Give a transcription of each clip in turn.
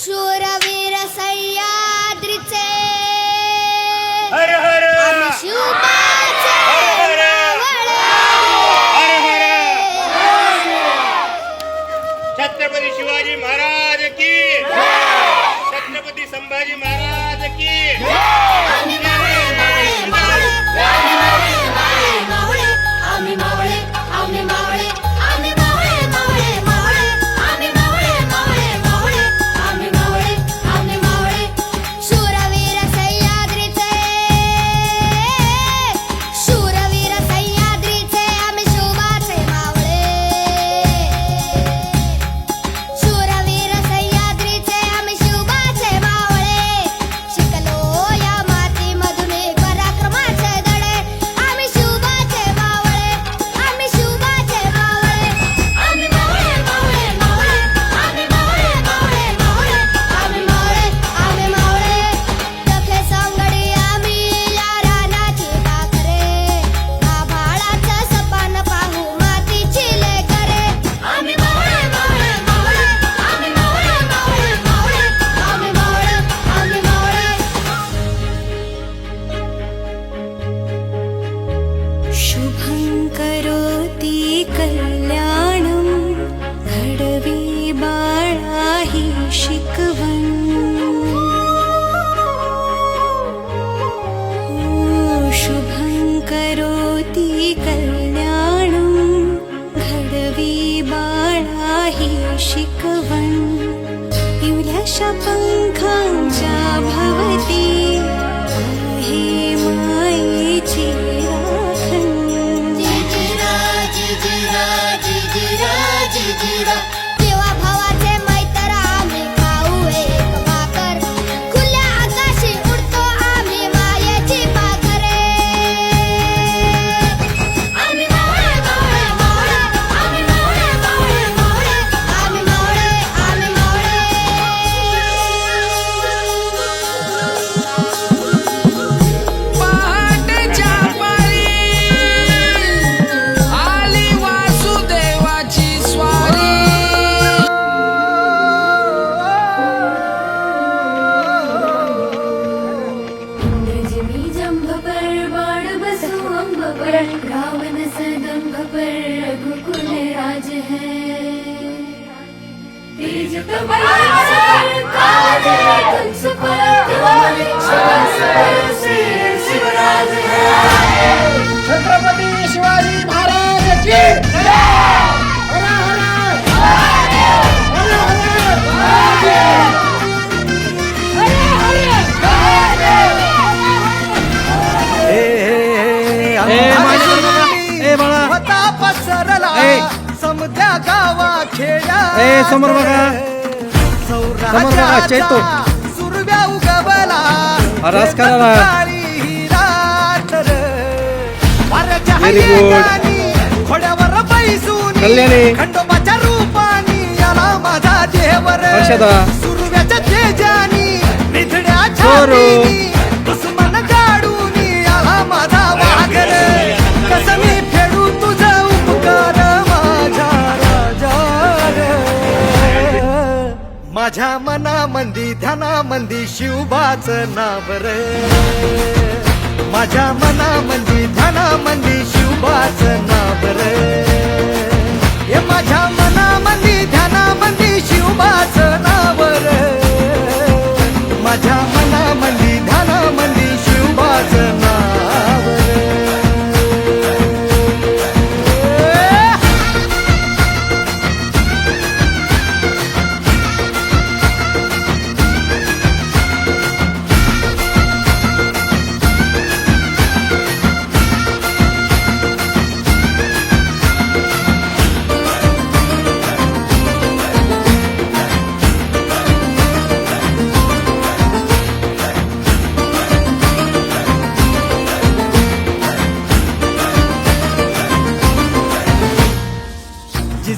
sure. शुभं करोति कल्याणं। घडवी बाळा हि शिकवण ओ, शुभं करोति कल्याणं। घडवी बाळा हि शिकवण पिवल्याशा छत्रपती शिवाजी महाराज की हर हर! ए बाळा! पसरला। ए, समोर बघा. समोर बघा, चैतो. सुरव्या उगवला रास करायला. काळी रात र. वाऱ्याच्या Very good. हयेगानी घोड्यावर बैसून कल्याणी. खंडोबाच्या रूपानी आला माझा देवर हर्षदा. सुरव्याच्या तेजानी मनामंदी ध्यानामंदी शिवबाच नाव रे. माझ्या मनामंदी ध्यानामंदी शिवबाच नाव रे. हे माझ्या मनामंदी ध्यानामंदी शिवबाच नाव रे. माझ्या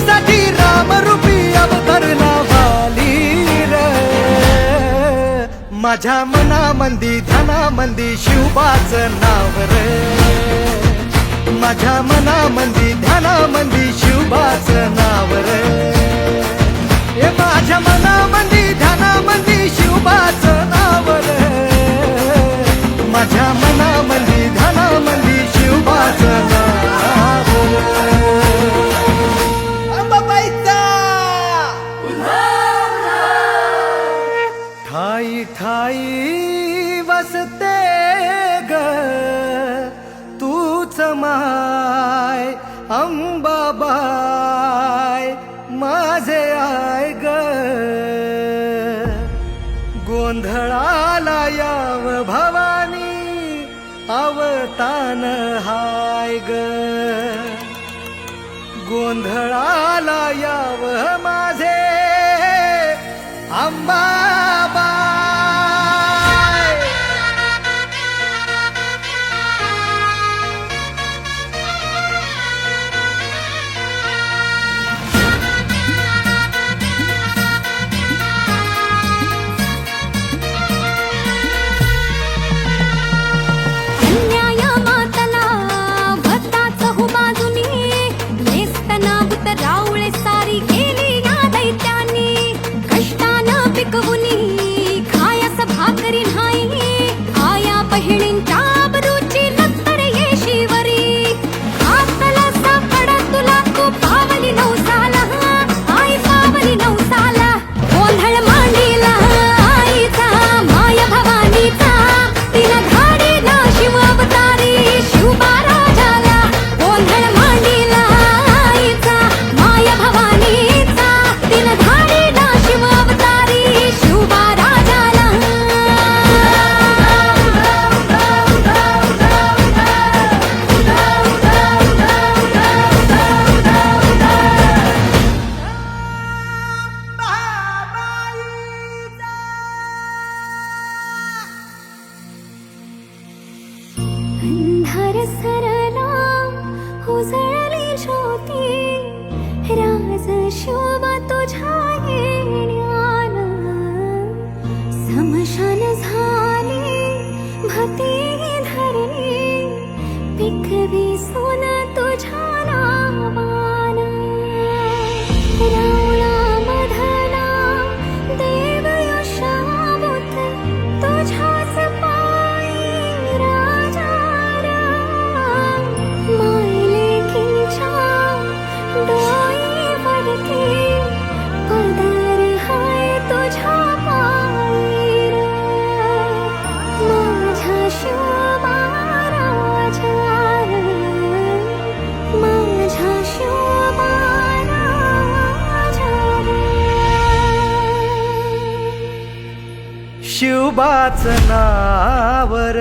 साठी आमच्यासाठी रामरूपी अवतरला वाली रे. माझ्या मनामंदी धनामंदी शिवबाच नाव रे. माझ्या मनामंदी ध्यानामंदी आई वसते ग तूच माय अंबाबाय माझे आय ग. गोंधळाला याव भवानी अवतान हाय ग. गोंधळाला याव माझे अंबा अंधार सरला उजळली ज्योती. राज शोभा तुझ्या येण्यान. समशान झाले भती धरणी. पिकवी सोन तुझ्या तुबाच नावर.